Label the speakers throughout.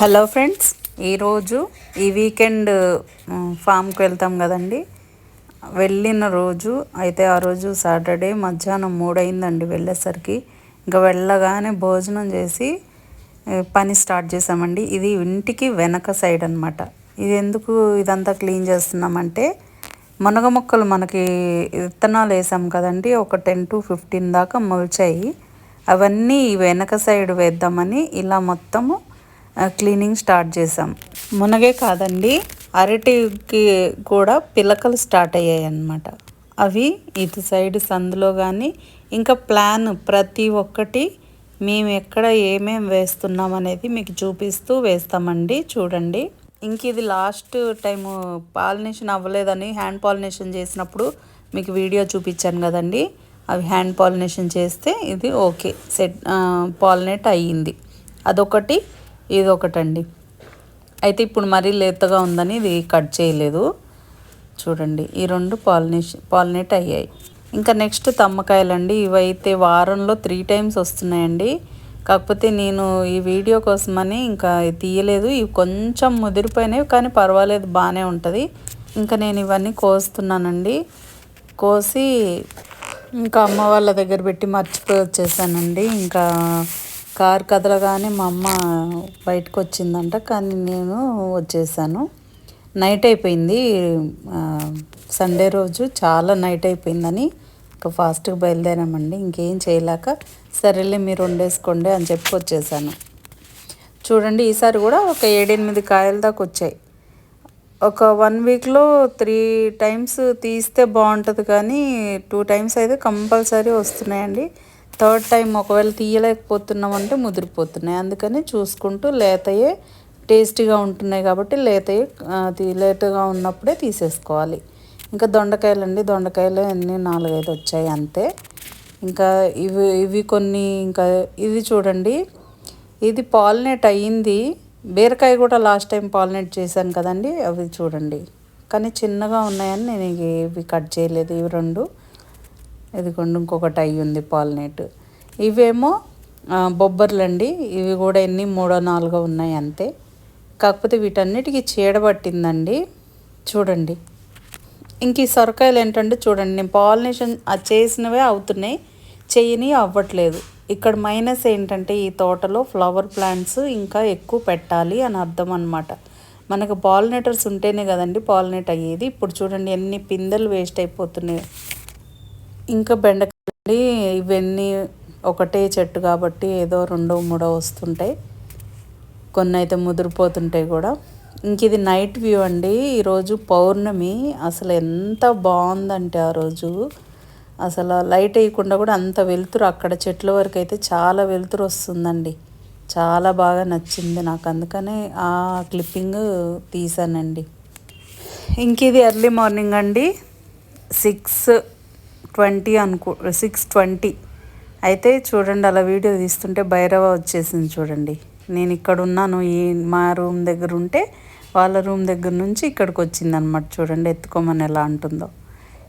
Speaker 1: Hello friends ఈరోజు ఈ weekend ఫామ్కి వెళ్తాం కదండి. వెళ్ళిన రోజు అయితే ఆ రోజు సాటర్డే మధ్యాహ్నం మూడైందండి వెళ్ళేసరికి. ఇంకా వెళ్ళగానే భోజనం చేసి పని స్టార్ట్ చేసామండి. ఇది ఇంటికి వెనక సైడ్ అనమాట ఇది ఎందుకు ఇదంతా క్లీన్ చేస్తున్నామంటే మునగ మొక్కలు మనకి విత్తనాలు వేసాం కదండి. ఒక టెన్ టు ఫిఫ్టీన్ దాకా మొలిచాయి. అవన్నీ వెనక సైడ్ వేద్దామని ఇలా మొత్తము క్లీనింగ్ స్టార్ట్ చేసాం మునగే కాదండి అరటికి కూడా పిలకలు స్టార్ట్ అయ్యాయి అన్నమాట అవి ఇటు సైడ్ సందులో కానీ ఇంకా ప్లాన్ ప్రతి ఒక్కటి మేము ఎక్కడ ఏమేం వేస్తున్నాం అనేది మీకు చూపిస్తూ వేస్తామండి చూడండి. ఇంక ఇది లాస్ట్ టైం పాలినేషన్ అవ్వలేదని హ్యాండ్ పాలినేషన్ చేసినప్పుడు మీకు వీడియో చూపించాను కదండి. అవి హ్యాండ్ పాలినేషన్ చేస్తే ఇది ఓకే సెట్ పాలినేట్ అయ్యింది. అదొకటి. ఇది ఒకటండి అయితే ఇప్పుడు మరీ లేతగా ఉందని ఇది కట్ చేయలేదు. చూడండి ఈ రెండు పాలినేషన్ పాలినేట్ అయ్యాయి. ఇంకా నెక్స్ట్ తమ్మకాయలండి. ఇవైతే వారంలో త్రీ టైమ్స్ వస్తున్నాయండి. కాకపోతే నేను ఈ వీడియో కోసమని ఇంకా తీయలేదు. ఇవి కొంచెం ముదిరిపోయినాయి కానీ పర్వాలేదు బాగానే ఉంటుంది. ఇంకా నేను ఇవన్నీ కోస్తున్నానండి. కోసి ఇంకా అమ్మ వాళ్ళ దగ్గర పెట్టి మర్చిపోయి వచ్చేసానండి. ఇంకా కార్ కదలగానే మా అమ్మ బయటకు వచ్చిందంట కానీ నేను వచ్చేసాను. నైట్ అయిపోయింది. సండే రోజు చాలా నైట్ అయిపోయిందని ఇంకా ఫాస్ట్గా బయలుదేరామండి. ఇంకేం చేయలేక సరేలే మీరు వండేసుకోండి అని చెప్పి వచ్చేసాను. చూడండి ఈసారి కూడా ఒక ఏడెనిమిది కాయల దాకా వచ్చాయి. ఒక వన్ వీక్లో త్రీ టైమ్స్ తీస్తే బాగుంటుంది కానీ టూ టైమ్స్ అయితే కంపల్సరీ వస్తున్నాయండి. థర్డ్ టైం ఒకవేళ తీయలేకపోతున్నామంటే ముదిరిపోతున్నాయి. అందుకని చూసుకుంటూ లేతయే టేస్టీగా ఉంటున్నాయి కాబట్టి లేతయే లేతగా ఉన్నప్పుడే తీసేసుకోవాలి. ఇంకా దొండకాయలు అండి దొండకాయలు అన్ని నాలుగైదు వచ్చాయి అంతే. ఇంకా ఇవి ఇవి కొన్ని ఇంకా ఇది చూడండి. ఇది పాలినేట్ అయ్యింది. బీరకాయ కూడా లాస్ట్ టైం పాలినేట్ చేశాను కదండి అవి చూడండి. కానీ చిన్నగా ఉన్నాయని నేను ఇవి కట్ చేయలేదు ఇవి రెండు. ఇదిగోండి ఇంకొకటి అయ్యి ఉంది పాలినేట్. ఇవేమో బొబ్బర్లండి. ఇవి కూడా ఎన్ని? మూడో నాలుగో ఉన్నాయి అంతే. కాకపోతే వీటన్నిటికీ చీడబట్టిందండి చూడండి. ఇంక ఈ సొరకాయలు ఏంటంటే చూడండి నేను పాలినేషన్ చేసినవే అవుతున్నాయి. చేయని అవ్వట్లేదు. ఇక్కడ మైనస్ ఏంటంటే ఈ తోటలో ఫ్లవర్ ప్లాంట్స్ ఇంకా ఎక్కువ పెట్టాలి అని అర్థం అనమాట మనకు పాలినేటర్స్ ఉంటేనే కదండి పాలినేట్ అయ్యేది. ఇప్పుడు చూడండి ఎన్ని పిందెలు వేస్ట్ అయిపోతున్నాయి. ఇంకా బెండకాయ ఇవన్నీ ఒకటే చెట్టు కాబట్టి ఏదో రెండో మూడో వస్తుంటాయి. కొన్ని అయితే ముదిరిపోతుంటాయి కూడా. ఇంక ఇది నైట్ వ్యూ అండి. ఈరోజు పౌర్ణమి. అసలు ఎంత బాగుందంటే ఆ రోజు. అసలు లైట్ వేయకుండా కూడా అంత వెలుతురు. అక్కడ చెట్ల వరకు అయితే చాలా వెలుతురు వస్తుందండి. చాలా బాగా నచ్చింది నాకు. అందుకనే ఆ క్లిప్పింగ్ తీసానండి. ఇంక ఇది ఎర్లీ మార్నింగ్ అండి. సిక్స్ ట్వంటీ అనుకో సిక్స్ ట్వంటీ. అయితే చూడండి అలా వీడియో తీస్తుంటే భైరవ వచ్చేసింది చూడండి. నేను ఇక్కడ ఉన్నాను ఈ మా రూమ్ దగ్గర ఉంటే వాళ్ళ రూమ్ దగ్గర నుంచి ఇక్కడికి వచ్చింది అనమాట చూడండి ఎత్తుకోమని ఎలా అంటుందో.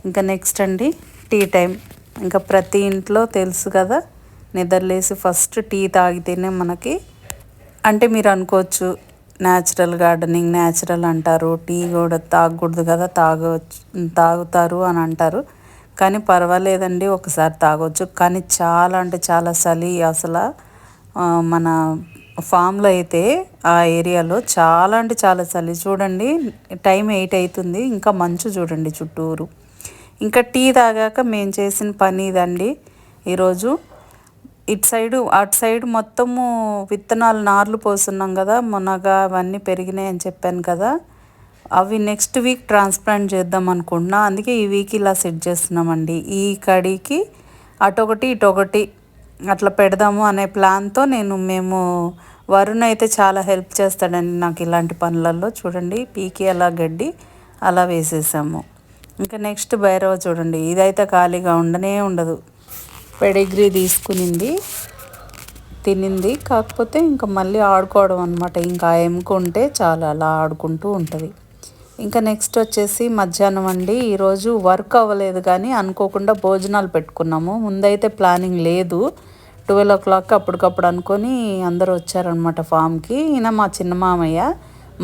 Speaker 1: ఇంకా నెక్స్ట్ అండి టీ టైం ఇంకా ప్రతి ఇంట్లో తెలుసు కదా నిద్రలేసి ఫస్ట్ టీ తాగితేనే మనకి అంటే మీరు అనుకోవచ్చు న్యాచురల్ గార్డెనింగ్ న్యాచురల్ అంటారు టీ కూడా తాగకూడదు కదా తాగవచ్చు తాగుతారు అని అంటారు. కానీ పర్వాలేదండి ఒకసారి తాగొచ్చు. కానీ చాలా అంటే చాలా చలి అసలు మన ఫామ్లో అయితే ఆ ఏరియాలో చాలా అంటే చాలా చలి. చూడండి టైం ఎయిట్ అవుతుంది ఇంకా మంచు చూడండి చుట్టూరు. ఇంకా టీ తాగాక మేము చేసిన పని ఇదండి. ఈరోజు ఇటు సైడు అటు సైడ్ మొత్తము విత్తనాలు నార్లు పోస్తున్నాం కదా మునగ అవన్నీ పెరిగినాయి అని చెప్పాను కదా. అవి నెక్స్ట్ వీక్ ట్రాన్స్ప్లాంట్ చేద్దాం అనుకుంటున్నా. అందుకే ఈ వీక్ ఇలా సెట్ చేస్తున్నామండి. ఈ కడికి అటొకటి ఇటొకటి అట్లా పెడదాము అనే ప్లాన్తో నేను మేము వరుణ్ అయితే చాలా హెల్ప్ చేస్తాడండి నాకు ఇలాంటి పనులలో చూడండి పీకి అలా గడ్డి అలా వేసేసాము. ఇంకా నెక్స్ట్ భైరవ చూడండి ఇదైతే ఖాళీగా ఉండనే ఉండదు. పెడిగ్రీ తీసుకునింది తినింది. కాకపోతే ఇంకా మళ్ళీ ఆడుకోవడం అనమాట ఇంకా ఎముకుంటే చాలా అలా ఆడుకుంటూ ఉంటుంది. ఇంకా నెక్స్ట్ వచ్చేసి మధ్యాహ్నం అండి. ఈరోజు వర్క్ అవ్వలేదు కానీ అనుకోకుండా భోజనాలు పెట్టుకున్నాము. ముందైతే ప్లానింగ్ లేదు. ట్వెల్వ్ ఓ క్లాక్ అప్పటికప్పుడు అనుకొని అందరూ వచ్చారనమాట ఫామ్కి ఈయన మా చిన్న మామయ్య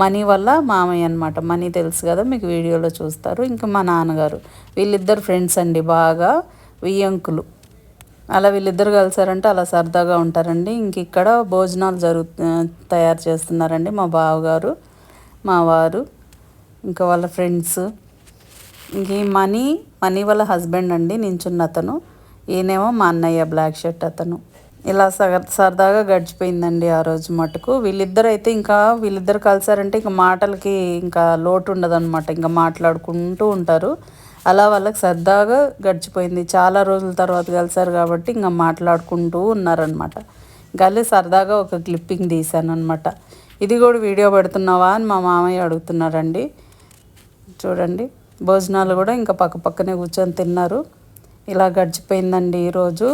Speaker 1: మనీ వల్ల మామయ్య అనమాట మనీ తెలుసు కదా మీకు వీడియోలో చూస్తారు. ఇంకా మా నాన్నగారు. వీళ్ళిద్దరు ఫ్రెండ్స్ అండి బాగా. వియ్యంకులు అలా వీళ్ళిద్దరు కలిసారంటే అలా సరదాగా ఉంటారండి. ఇంక ఇక్కడ భోజనాలు జరుగు తయారు చేస్తున్నారండి మా బావగారు మా వారు. ఇంకా వాళ్ళ ఫ్రెండ్స్. ఇంక ఈ మనీ మనీ వాళ్ళ హస్బెండ్ అండి నించున్న అతను. ఈయనేమో మా అన్నయ్య బ్లాక్ షర్ట్ అతను. ఇలా సరదాగా గడిచిపోయిందండి ఆ రోజు మటుకు. వీళ్ళిద్దరు అయితే ఇంకా వీళ్ళిద్దరు కలిసారంటే ఇంకా మాటలకి ఇంకా లోటు ఉండదన్నమాట. ఇంకా మాట్లాడుకుంటూ ఉంటారు. అలా వాళ్ళకి సరదాగా గడిచిపోయింది. చాలా రోజుల తర్వాత కలిసారు కాబట్టి ఇంకా మాట్లాడుకుంటూ ఉన్నారనమాట గల్లి సరదాగా ఒక క్లిప్పింగ్ తీశాను అనమాట ఇది కూడా వీడియో పెడుతున్నావా అని మా మామయ్య అడుగుతున్నారండి. చూడండి. భోజనాలు కూడా ఇంకా పక్క పక్కనే కూర్చొని తిన్నారు. ఇలా గడిచిపోయిందండి ఈరోజు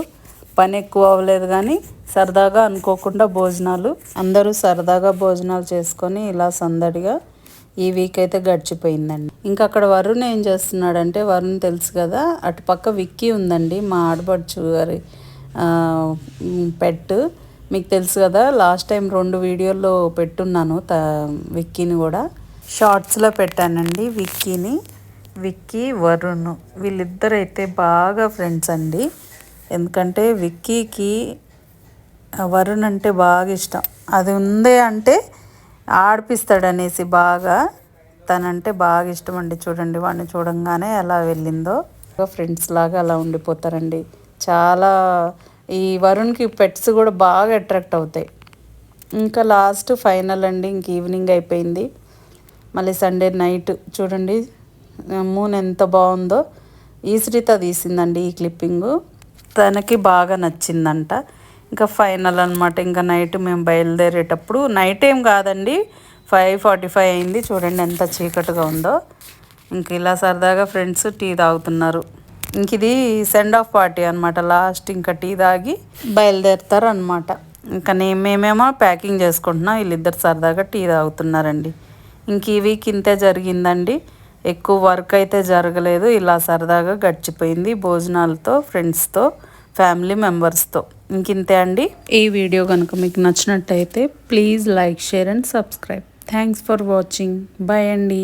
Speaker 1: పని ఎక్కువ అవ్వలేదు కానీ సరదాగా అనుకోకుండా భోజనాలు. అందరూ సరదాగా భోజనాలు చేసుకొని ఇలా సందడిగా ఈ వీక్ అయితే గడిచిపోయిందండి. ఇంకా అక్కడ వరుణ్ ఏం చేస్తున్నాడంటే వరుణ్ తెలుసు కదా అటు పక్క విక్కీ ఉందండి మా ఆడపడుచు గారి పెట్ మీకు తెలుసు కదా లాస్ట్ టైం రెండు వీడియోల్లో పెట్టున్నాను త విక్కీని కూడా. షార్ట్స్లో పెట్టానండి విక్కీని. విక్కీ వరుణ్ వీళ్ళిద్దరు అయితే బాగా ఫ్రెండ్స్ అండి. ఎందుకంటే విక్కీకి వరుణ్ అంటే బాగా ఇష్టం. అది ఉంది అంటే ఆడిపిస్తాడనేసి బాగా. తనంటే బాగా ఇష్టం అండి చూడండి వాడిని చూడంగానే ఎలా వెళ్ళిందో. ఫ్రెండ్స్ లాగా అలా ఉండిపోతారండి. చాలా ఈ వరుణ్కి పెట్స్ కూడా బాగా అట్రాక్ట్ అవుతాయి. ఇంకా లాస్ట్ ఫైనల్ అండి ఇంక ఈవినింగ్ అయిపోయింది. మళ్ళీ సండే నైట్ చూడండి మూన్ ఎంత బాగుందో. ఈశ్రిత తీసిందండి ఈ క్లిప్పింగు తనకి బాగా నచ్చిందంట. ఇంకా ఫైనల్ అనమాట ఇంకా నైట్ మేము బయలుదేరేటప్పుడు నైట్ ఏం కాదండి ఫైవ్ ఫార్టీ ఫైవ్ అయింది. చూడండి ఎంత చీకటిగా ఉందో. ఇంక ఇలా సరదాగా ఫ్రెండ్స్ టీ తాగుతున్నారు. ఇంక ఇది సెండ్ ఆఫ్ పార్టీ అనమాట లాస్ట్ ఇంకా టీ తాగి బయలుదేరుతారు అనమాట ఇంకా నేను మేమేమో ప్యాకింగ్ చేసుకుంటున్నాం. వీళ్ళిద్దరు సరదాగా టీ తాగుతున్నారండి. ఇంక ఈ వీక్ ఇంతే జరిగిందండి. ఎక్కువ వర్క్ అయితే జరగలేదు. ఇలా సరదాగా గడిచిపోయింది భోజనాలతో ఫ్రెండ్స్తో ఫ్యామిలీ మెంబర్స్తో ఇంకింతే అండి. ఈ వీడియో కనుక మీకు నచ్చినట్టయితే please like share and subscribe thanks for watching bye అండి.